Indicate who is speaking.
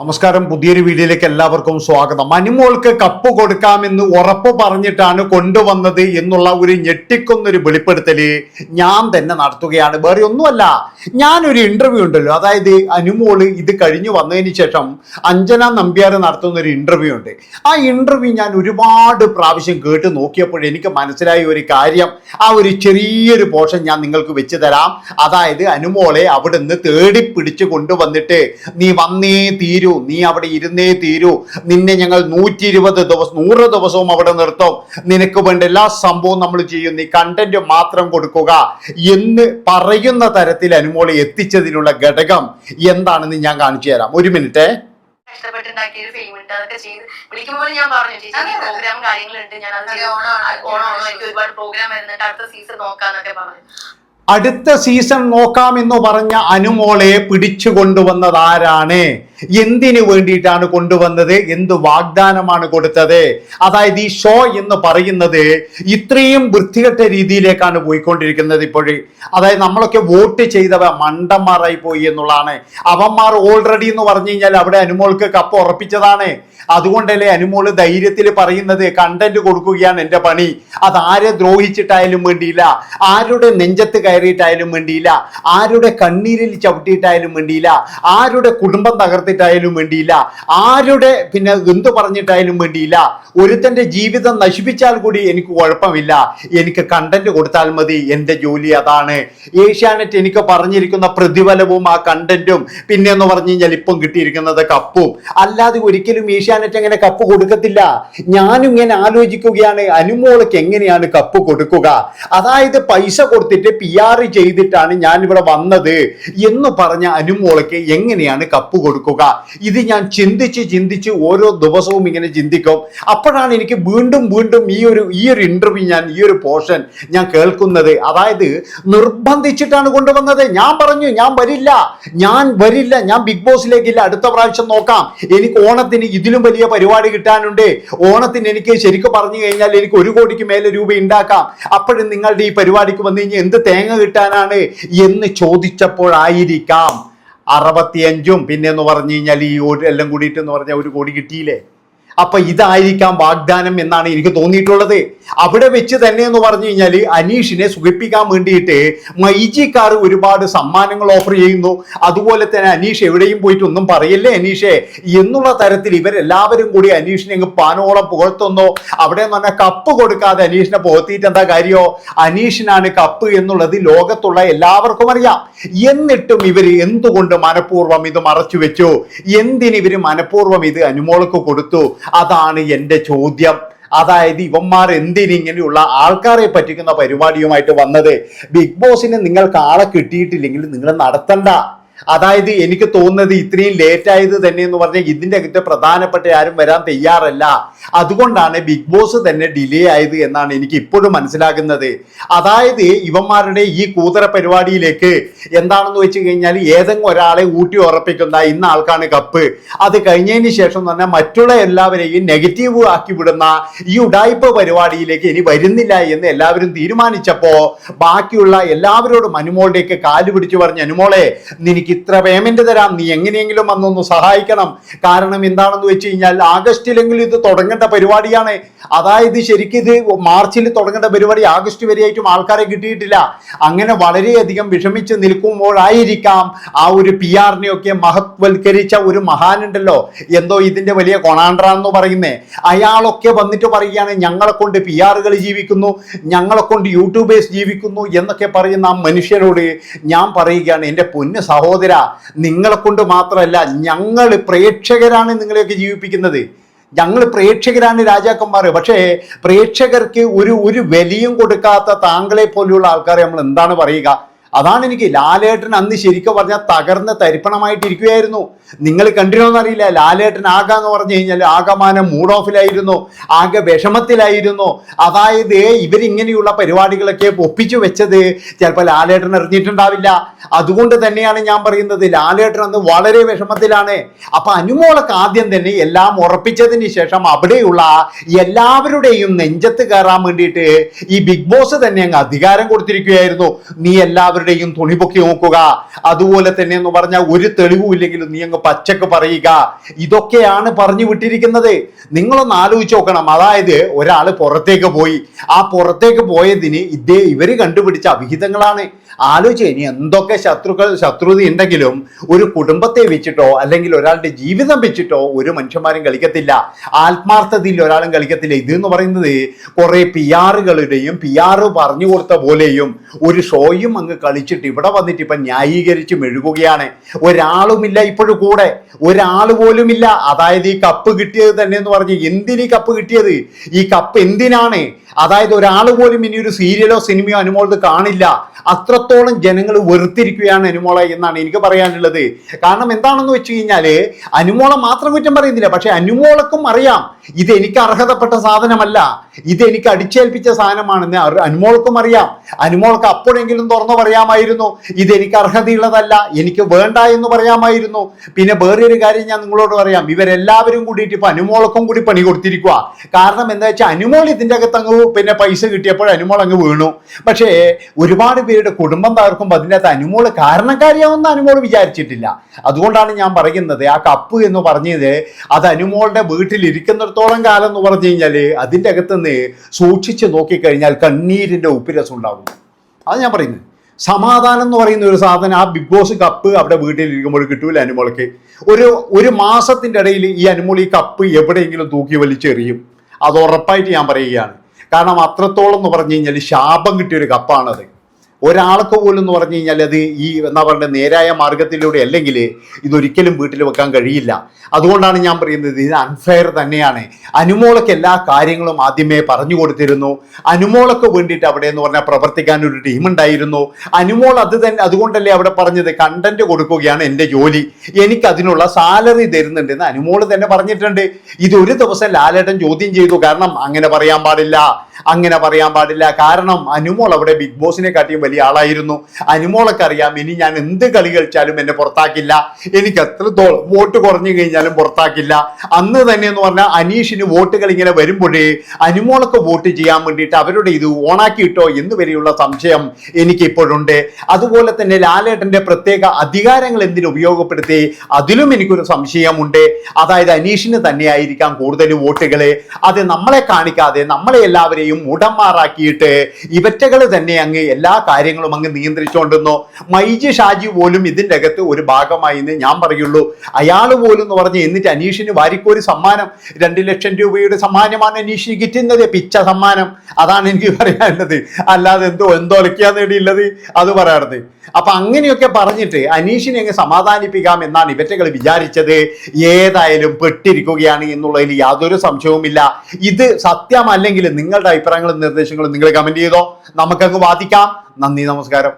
Speaker 1: നമസ്കാരം. പുതിയൊരു വീഡിയോയിലേക്ക് എല്ലാവർക്കും സ്വാഗതം. മനുമോൾക്ക് കപ്പ് കൊടുക്കാമെന്ന് ഉറപ്പ് പറഞ്ഞിട്ടാണ് കൊണ്ടുവന്നത് എന്നുള്ള ഒരു ഞെട്ടിക്കുന്നൊരു വെളിപ്പെടുത്തൽ ഞാൻ തന്നെ നടത്തുകയാണ്. വേറെ ഒന്നുമല്ല ഞാനൊരു ഇന്റർവ്യൂ ഉണ്ടല്ലോ. അതായത് അനുമോൾ ഇത് കഴിഞ്ഞു വന്നതിന് ശേഷം അഞ്ജന നമ്പ്യാർ നടത്തുന്ന ഒരു ഇന്റർവ്യൂ ഉണ്ട്. ആ ഇന്റർവ്യൂ ഞാൻ ഒരുപാട് പ്രാവശ്യം കേട്ട് നോക്കിയപ്പോൾ എനിക്ക് മനസ്സിലായ ഒരു കാര്യം ആ ഒരു ചെറിയൊരു പോഷൻ ഞാൻ നിങ്ങൾക്ക് വെച്ച് തരാം. അതായത് അനുമോളെ അവിടുന്ന് തേടി പിടിച്ച് കൊണ്ടുവന്നിട്ട് നീ വന്നേ തീരൂ നീ അവിടെ ഇരുന്നേ തീരൂ. നിന്നെ ഞങ്ങൾ നൂറ്റി ഇരുപത് ദിവസം നൂറ് ദിവസവും അവിടെ നിർത്തും. നിനക്ക് വേണ്ട എല്ലാ സംഭവവും നമ്മൾ ചെയ്യും. നീ കണ്ടന്റ് മാത്രം കൊടുക്കുക. എന്ന് പറയുന്ന തരത്തിൽ അനുമോളെ എത്തിച്ചതിനുള്ള ഘടകം എന്താണെന്ന് ഞാൻ കാണിച്ചു തരാം. ഒരു മിനിറ്റ്.
Speaker 2: കഷ്ടപ്പെട്ടുണ്ടാക്കിയ ഒരു ഫെയിം അതൊക്കെ ചെയ്ത് വിളിക്കുമ്പോൾ ഞാൻ പറഞ്ഞു ചേച്ചി. പ്രോഗ്രാം കാര്യങ്ങളുണ്ട്. ഞാൻ അത്. ഒരുപാട് പ്രോഗ്രാം വരുന്നുണ്ട് അടുത്ത സീസൺ നോക്കാന്നൊക്കെ പറഞ്ഞു.
Speaker 1: അടുത്ത സീസൺ നോക്കാമെന്ന് പറഞ്ഞ അനുമോളെ പിടിച്ചു കൊണ്ടുവന്നത് ആരാണ്? എന്തിനു വേണ്ടിയിട്ടാണ് കൊണ്ടുവന്നത്? എന്ത് വാഗ്ദാനമാണ് കൊടുത്തത്? അതായത് ഈ ഷോ എന്ന് പറയുന്നത് ഇത്രയും വൃത്തികെട്ട രീതിയിലേക്കാണ് പോയിക്കൊണ്ടിരിക്കുന്നത് ഇപ്പോഴേ. അതായത് നമ്മളൊക്കെ വോട്ട് ചെയ്തവ മണ്ടന്മാരായി പോയി എന്നുള്ളതാണ്. അവന്മാർ ഓൾറെഡി എന്ന് പറഞ്ഞു കഴിഞ്ഞാൽ അവിടെ അനുമോൾക്ക് കപ്പ് ഉറപ്പിച്ചതാണ്. അതുകൊണ്ടല്ലേ അനുമോൾ ധൈര്യത്തിൽ പറയുന്നത് കണ്ടന്റ് കൊടുക്കുകയാണ് എന്റെ പണി. അത് ആരെ ദ്രോഹിച്ചിട്ടായാലും വേണ്ടിയില്ല. ആരുടെ നെഞ്ചത്ത് കയറിയിട്ടായാലും വേണ്ടിയില്ല. ആരുടെ കണ്ണീരിൽ ചവിട്ടിയിട്ടായാലും വേണ്ടിയില്ല. ആരുടെ കുടുംബം തകർത്തിട്ടായാലും വേണ്ടിയില്ല. ആരുടെ പിന്നെ എന്തു പറഞ്ഞിട്ടായാലും വേണ്ടിയില്ല. ഒരുത്തന്റെ ജീവിതം നശിപ്പിച്ചാൽ കൂടി എനിക്ക് കുഴപ്പമില്ല. എനിക്ക് കണ്ടന്റ് കൊടുത്താൽ മതി. എന്റെ ജോലി അതാണ്. ഏഷ്യാനെറ്റ് എനിക്ക് പറഞ്ഞിരിക്കുന്ന പ്രതിഫലവും ആ കണ്ടന്റും പിന്നെ എന്ന് പറഞ്ഞു കഴിഞ്ഞാൽ ഇപ്പം കിട്ടിയിരിക്കുന്നത് കപ്പും. അല്ലാതെ ഒരിക്കലും ഏഷ്യാനെറ്റ് അങ്ങനെ കപ്പ് കൊടുക്കത്തില്ല. ഞാനും ഇങ്ങനെ ആലോചിക്കുകയാണ്. അനുമോൾക്ക് എങ്ങനെയാണ് കപ്പ് കൊടുക്കുക? അതായത് പൈസ കൊടുത്തിട്ട് പി ആർ ചെയ്തിട്ടാണ് ഞാൻ ഇവിടെ വന്നത് എന്ന് പറഞ്ഞ അനുമോളക്ക് എങ്ങനെയാണ് കപ്പ് കൊടുക്കുക? ഇത് ഞാൻ ചിന്തിച്ച് ചിന്തിച്ച് ഓരോ ദിവസവും ഇങ്ങനെ ചിന്തിക്കും. അപ്പോഴാണ് എനിക്ക് വീണ്ടും വീണ്ടും ഈ ഒരു ഈ ഒരു ഇന്റർവ്യൂ ഞാൻ ഈ ഒരു പോർഷൻ ഞാൻ കേൾക്കുന്നത്. അതായത് നിർബന്ധിച്ചിട്ടാണ് കൊണ്ടുവന്നത്. ഞാൻ പറഞ്ഞു ഞാൻ വരില്ല. ഞാൻ വരില്ല. ഞാൻ ബിഗ് ബോസിലേക്കില്ല അടുത്ത പ്രാവശ്യം നോക്കാം. എനിക്ക് ഓണത്തിന് ഇതിലും വലിയ പരിപാടി കിട്ടാനുണ്ട്. ഓണത്തിന് എനിക്ക് ശരിക്കും പറഞ്ഞു കഴിഞ്ഞാൽ എനിക്ക് ഒരു കോടിക്ക് മേലെ രൂപ ഉണ്ടാക്കാം. അപ്പോഴും നിങ്ങളുടെ ഈ പരിപാടിക്ക് വന്നു കഴിഞ്ഞാൽ എന്ത് തേങ്ങ കിട്ടാനാണ് എന്ന് ചോദിച്ചപ്പോഴായിരിക്കാം. അറുപത്തിയഞ്ചും പിന്നെ എന്ന് പറഞ്ഞു കഴിഞ്ഞാൽ ഈ ഒരു എല്ലാം കൂടിയിട്ട് എന്ന് പറഞ്ഞാൽ ഒരു കോടി കിട്ടിയില്ലേ? അപ്പൊ ഇതായിരിക്കാം വാഗ്ദാനം എന്നാണ് എനിക്ക് തോന്നിയിട്ടുള്ളത്. അവിടെ വെച്ച് തന്നെ എന്ന് പറഞ്ഞു കഴിഞ്ഞാൽ അനീഷിനെ സുഖിപ്പിക്കാൻ വേണ്ടിയിട്ട് മൈജിക്കാർ ഒരുപാട് സമ്മാനങ്ങൾ ഓഫർ ചെയ്യുന്നു. അതുപോലെ തന്നെ അനീഷ് എവിടെയും പോയിട്ട് ഒന്നും പറയല്ലേ അനീഷെ? എന്നുള്ള തരത്തിൽ ഇവരെല്ലാവരും കൂടി അനീഷിനെ അങ്ങ് പാനോളം പുകഴ്ത്തുന്നു. അവിടെ എന്ന് പറഞ്ഞാൽ കപ്പ് കൊടുക്കാതെ അനീഷിനെ പുകത്തിയിട്ട് എന്താ കാര്യമോ അനീഷിനാണ് കപ്പ് എന്നുള്ളത് ലോകത്തുള്ള എല്ലാവർക്കും അറിയാം. എന്നിട്ടും ഇവർ എന്തുകൊണ്ട് മനഃപൂർവം ഇത് മറച്ചു വെച്ചു? എന്തിന് ഇവർ മനഃപൂർവം ഇത് അനുമോൾക്ക് കൊടുത്തു? അതാണ് എന്റെ ചോദ്യം. അതായത് ഇവന്മാർ എന്തിനിങ്ങനെയുള്ള ആൾക്കാരെ പറ്റിക്കുന്ന പരിപാടിയുമായിട്ട് വന്നത്? ബിഗ് ബോസിന് നിങ്ങൾക്ക് ആളെ കിട്ടിയിട്ടില്ലെങ്കിൽ നിങ്ങൾ നടത്തണ്ട. അതായത് എനിക്ക് തോന്നുന്നത് ഇത്രയും ലേറ്റ് ആയത് തന്നെ എന്ന് പറഞ്ഞാൽ ഇതിന്റെ അകത്ത് പ്രധാനപ്പെട്ട ആരും വരാൻ തയ്യാറല്ല. അതുകൊണ്ടാണ് ബിഗ് ബോസ് തന്നെ ഡിലേ ആയത് എന്നാണ് എനിക്ക് ഇപ്പോഴും മനസ്സിലാകുന്നത്. അതായത് ഇവന്മാരുടെ ഈ കൂതറ പരിപാടിയിലേക്ക് എന്താണെന്ന് വെച്ച് കഴിഞ്ഞാൽ ഏതെങ്കിലും ഒരാളെ ഊട്ടി ഉറപ്പിക്കുന്ന ഇന്ന ആൾക്കാണ് കപ്പ് അത് കഴിഞ്ഞതിന് ശേഷം തന്നെ മറ്റുള്ള എല്ലാവരെയും നെഗറ്റീവ് ആക്കി വിടുന്ന ഈ ഉടായ്പ പരിപാടിയിലേക്ക് ഇനി വരുന്നില്ല എന്ന് എല്ലാവരും തീരുമാനിച്ചപ്പോ ബാക്കിയുള്ള എല്ലാവരോടും അനുമോളിലേക്ക് കാൽ പിടിച്ചു പറഞ്ഞ അനുമോളെ നിനക്ക് ഇത്ര പേയ്മെന്റ് തരാം. നീ എങ്ങനെയെങ്കിലും വന്നൊന്ന് സഹായിക്കണം. കാരണം എന്താണെന്ന് വെച്ച് കഴിഞ്ഞാൽ ആഗസ്റ്റിലെങ്കിലും ഇത് തുടങ്ങേണ്ട പരിപാടിയാണ്. അതായത് ശരിക്കും ഇത് മാർച്ചിൽ തുടങ്ങേണ്ട പരിപാടി ആഗസ്റ്റ് വരെയായിട്ടും ആൾക്കാരെ കിട്ടിയിട്ടില്ല. അങ്ങനെ വളരെയധികം വിഷമിച്ച് നിൽക്കുമ്പോഴായിരിക്കാം ആ ഒരു പി ആറിനെയൊക്കെ മഹത്വൽക്കരിച്ച ഒരു മഹാനുണ്ടല്ലോ. എന്തോ ഇതിന്റെ വലിയ കൊണാണ്ട്ര എന്ന് പറയുന്നേ. അയാളൊക്കെ വന്നിട്ട് പറയുകയാണ് ഞങ്ങളെ കൊണ്ട് പി ആറുകൾ ജീവിക്കുന്നു. ഞങ്ങളെ കൊണ്ട് യൂട്യൂബേഴ്സ് ജീവിക്കുന്നു. എന്നൊക്കെ പറയുന്ന ആ മനുഷ്യരോട് ഞാൻ പറയുകയാണ് എന്റെ പൊന്ന് സഹോദര നിങ്ങളെ കൊണ്ട് മാത്രമല്ല ഞങ്ങൾ പ്രേക്ഷകരാണ് നിങ്ങളെയൊക്കെ ജീവിപ്പിക്കുന്നത്. ഞങ്ങൾ പ്രേക്ഷകരാണ് രാജാക്കന്മാർ. പക്ഷേ പ്രേക്ഷകർക്ക് ഒരു ഒരു വിലയും കൊടുക്കാത്ത താങ്കളെ പോലെയുള്ള ആൾക്കാരെ നമ്മൾ എന്താണ് പറയുക? അതാണ് എനിക്ക് ലാലേട്ടൻ അന്ന് ശരിക്കും പറഞ്ഞാൽ തകർന്ന് തരിപ്പണമായിട്ടിരിക്കുകയായിരുന്നു. നിങ്ങൾ കണ്ടിരുന്നറിയില്ല ലാലേട്ടൻ ആകാന്ന് പറഞ്ഞു കഴിഞ്ഞാൽ ആകമാനം മൂഡ് ഓഫിലായിരുന്നു ആകെ വിഷമത്തിലായിരുന്നു. അതായത് ഇവരിങ്ങനെയുള്ള പരിപാടികളൊക്കെ ഒപ്പിച്ചു വെച്ചത് ചിലപ്പോൾ ലാലേട്ടൻ അറിഞ്ഞിട്ടുണ്ടാവില്ല. അതുകൊണ്ട് തന്നെയാണ് ഞാൻ പറയുന്നത് ലാലേട്ടൻ അന്ന് വളരെ വിഷമത്തിലാണ്. അപ്പൊ അനുമോളൊക്കെ ആദ്യം തന്നെ എല്ലാം ഉറപ്പിച്ചതിന് ശേഷം അവിടെയുള്ള എല്ലാവരുടെയും നെഞ്ചത്ത് കയറാൻ വേണ്ടിയിട്ട് ഈ ബിഗ് ബോസ് തന്നെ അങ്ങ് അധികാരം കൊടുത്തിരിക്കുകയായിരുന്നു. നീ എല്ലാവരുടെയും ആരുടെയും തുണി പൊക്കി നോക്കുക. അതുപോലെ തന്നെ എന്ന് പറഞ്ഞാൽ ഒരു തെളിവും ഇല്ലെങ്കിലും നീ അങ്ങ് പച്ചക്ക് പറയുക. ഇതൊക്കെയാണ് പറഞ്ഞു വിട്ടിരിക്കുന്നത്. നിങ്ങളൊന്ന് ആലോചിച്ച് നോക്കണം. അതായത് ഒരാൾ പുറത്തേക്ക് പോയി. ആ പുറത്തേക്ക് പോയതിന് ഇതേ ഇവർ കണ്ടുപിടിച്ച അവിഹിതങ്ങളാണ്. ആലോചിച്ച് ഇനി എന്തൊക്കെ ശത്രുക്കൾ ശത്രുത ഉണ്ടെങ്കിലും ഒരു കുടുംബത്തെ വെച്ചിട്ടോ അല്ലെങ്കിൽ ഒരാളുടെ ജീവിതം വെച്ചിട്ടോ ഒരു മനുഷ്യന്മാരും കളിക്കത്തില്ല. ആത്മാർത്ഥതയിൽ ഒരാളും കളിക്കത്തില്ല. ഇത് എന്ന് പറയുന്നത് കുറെ പി ആറുകളുടെയും പി ആറ് പറഞ്ഞു കൊടുത്ത പോലെയും ഒരു ഷോയും അങ്ങ് കളിച്ചിട്ട് ഇവിടെ വന്നിട്ട് ഇപ്പം ന്യായീകരിച്ച് മെഴുകുകയാണ്. ഒരാളുമില്ല ഇപ്പോഴും കൂടെ. ഒരാൾ പോലും ഇല്ല അതായത് ഈ കപ്പ് കിട്ടിയത് തന്നെ എന്ന് പറഞ്ഞ് എന്തിന് കപ്പ് കിട്ടിയത്? ഈ കപ്പ് എന്തിനാണ്? അതായത് ഒരാൾ പോലും ഇനി ഒരു സീരിയലോ സിനിമയോ അനുമോളത് കാണില്ല. അത്രത്തോളം ജനങ്ങൾ വെറുത്തിരിക്കുകയാണ് അനുമോളെ എന്നാണ് എനിക്ക് പറയാനുള്ളത്. കാരണം എന്താണെന്ന് വെച്ച് കഴിഞ്ഞാൽ അനുമോളെ മാത്രം കുറ്റം പറയുന്നില്ല. പക്ഷെ അനുമോളക്കും അറിയാം. ഇത് എനിക്ക് അർഹതപ്പെട്ട സാധനമല്ല. ഇത് എനിക്ക് അടിച്ചേൽപ്പിച്ച സാധനമാണെന്ന് അനുമോൾക്കും അറിയാം. അനുമോൾക്ക് അപ്പോഴെങ്കിലും തുറന്നു പറയാമായിരുന്നു. ഇത് എനിക്ക് അർഹതയുള്ളതല്ല എനിക്ക് വേണ്ട എന്ന് പറയാമായിരുന്നു. പിന്നെ വേറൊരു കാര്യം ഞാൻ നിങ്ങളോട് പറയാം. ഇവരെല്ലാവരും കൂടിയിട്ട് ഇപ്പൊ അനുമോളക്കും കൂടി പണി കൊടുത്തിരിക്കുക കാരണം എന്താ വെച്ചാൽ അനുമോൾ ഇതിന്റെ അകത്ത് അങ്ങ് പിന്നെ പൈസ കിട്ടിയപ്പോൾ അനുമോൾ അങ്ങ് വീണു. പക്ഷേ ഒരുപാട് പേരുടെ കുടുംബം തകർക്കുമ്പോൾ അകത്ത് അനുമോൾ കാരണക്കാരിയാവുന്ന അനുമോൾ വിചാരിച്ചിട്ടില്ല. അതുകൊണ്ടാണ് ഞാൻ പറയുന്നത് ആ കപ്പ് എന്ന് പറഞ്ഞത് അത് അനുമോളുടെ വീട്ടിൽ ഇരിക്കുന്നിടത്തോളം കാലം എന്ന് പറഞ്ഞു കഴിഞ്ഞാൽ അതിന്റെ അകത്തുനിന്ന് സൂക്ഷിച്ച് നോക്കിക്കഴിഞ്ഞാൽ കണ്ണീരിന്റെ ഉപ്പിരസം ഉണ്ടാകും അത് ഞാൻ പറയുന്നത്. സമാധാനം എന്ന് പറയുന്ന ഒരു സാധനം ആ ബിഗ് ബോസ് കപ്പ് അവിടെ വീട്ടിൽ ഇരിക്കുമ്പോൾ കിട്ടൂല അനുമോൾക്ക്. ഒരു ഒരു മാസത്തിന്റെ ഇടയിൽ ഈ അനുമോൾ ഈ കപ്പ് എവിടെയെങ്കിലും തൂക്കി വലിച്ചെറിയും അത് ഉറപ്പായിട്ട് ഞാൻ പറയുകയാണ്. കാരണം അത്രത്തോളം എന്ന് പറഞ്ഞു കഴിഞ്ഞാൽ ശാപം കിട്ടിയ ഒരു കപ്പാണത്. ഒരാൾക്ക് പോലും എന്ന് പറഞ്ഞു കഴിഞ്ഞാൽ അത് ഈ എന്താ പറയുക നേരായ മാർഗത്തിലൂടെ അല്ലെങ്കിൽ ഇതൊരിക്കലും വീട്ടിൽ വെക്കാൻ കഴിയില്ല. അതുകൊണ്ടാണ് ഞാൻ പറയുന്നത് ഇത് അൺഫെയർ തന്നെയാണ്. അനുമോളക്ക് എല്ലാ കാര്യങ്ങളും ആദ്യമേ പറഞ്ഞു കൊടുത്തിരുന്നു. അനുമോളക്ക് വേണ്ടിയിട്ട് അവിടെ എന്ന് പറഞ്ഞാൽ പ്രവർത്തിക്കാൻ ഒരു ടീം ഉണ്ടായിരുന്നു. അനുമോൾ അത് തന്നെ അതുകൊണ്ടല്ലേ അവിടെ പറഞ്ഞത് കണ്ടന്റ് കൊടുക്കുകയാണ് എന്റെ ജോലി. എനിക്ക് അതിനുള്ള സാലറി തരുന്നുണ്ടെന്ന് അനുമോൾ തന്നെ പറഞ്ഞിട്ടുണ്ട്. ഇത് ഒരു ദിവസം ലാലേട്ടൻ ചോദ്യം ചെയ്തു. കാരണം അങ്ങനെ പറയാൻ പാടില്ല. അങ്ങനെ പറയാൻ പാടില്ല. കാരണം അനുമോൾ അവിടെ ബിഗ് ബോസിനെ കാട്ടിയും വലിയ ആളായിരുന്നു. അനുമോളൊക്കെ അറിയാം ഇനി ഞാൻ എന്ത് കളി കളിച്ചാലും എന്നെ പുറത്താക്കില്ല. എനിക്ക് എത്രത്തോളം വോട്ട് കുറഞ്ഞു കഴിഞ്ഞാലും പുറത്താക്കില്ല. അന്ന് തന്നെ എന്ന് പറഞ്ഞാൽ അനീഷിന് വോട്ടുകൾ ഇങ്ങനെ വരുമ്പോഴേ അനുമോളൊക്കെ വോട്ട് ചെയ്യാൻ വേണ്ടിയിട്ട് അവരുടെ ഇത് ഓണാക്കിയിട്ടോ എന്ന് വരെയുള്ള സംശയം എനിക്ക് ഇപ്പോഴുണ്ട്. അതുപോലെ തന്നെ ലാലേട്ടന്റെ പ്രത്യേക അധികാരങ്ങൾ എന്തിനു ഉപയോഗപ്പെടുത്തി അതിലും എനിക്കൊരു സംശയമുണ്ട്. അതായത് അനീഷിന് തന്നെയായിരിക്കാം കൂടുതൽ വോട്ടുകൾ. അത് നമ്മളെ കാണിക്കാതെ നമ്മളെ എല്ലാവരെയും ഉടമാറാക്കിയിട്ട് ഇവറ്റകൾ തന്നെ അങ്ങ് എല്ലാ കാര്യങ്ങളും അങ്ങ് നിയന്ത്രിച്ചുകൊണ്ടിരുന്നു. മൈജി ഷാജി പോലും ഇതിന്റെ അകത്ത് ഒരു ഭാഗമായി എന്ന് ഞാൻ പറയുള്ളൂ. അയാൾ പോലും എന്ന് പറഞ്ഞ് എന്നിട്ട് അനീഷിന് വാരിക്കോരി സമ്മാനം രണ്ട് ലക്ഷം രൂപയുടെ സമ്മാനമാണ് അനീഷിന് കിട്ടുന്നത് പിച്ച സമ്മാനം. അതാണ് എനിക്ക് പറയാനുള്ളത്. അല്ലാതെ എന്തോ എന്തോ ഒലക്കിയാ നേടിയുള്ളത്? അത് പറയാറുണ്ട്. അപ്പൊ അങ്ങനെയൊക്കെ പറഞ്ഞിട്ട് അനീഷിനെ അങ്ങ് സമാധാനിപ്പിക്കാം എന്നാണ് ഇവറ്റകൾ വിചാരിച്ചത്. ഏതായാലും പെട്ടിരിക്കുകയാണ് എന്നുള്ളതിൽ യാതൊരു സംശയവുമില്ല. ഇത് സത്യമല്ലെങ്കിൽ നിങ്ങളുടെ അഭിപ്രായങ്ങളും നിർദ്ദേശങ്ങളും നിങ്ങൾ കമന്റ് ചെയ്തോ? നമുക്കങ്ങ് വാദിക്കാം. നന്ദി നമസ്കാരം.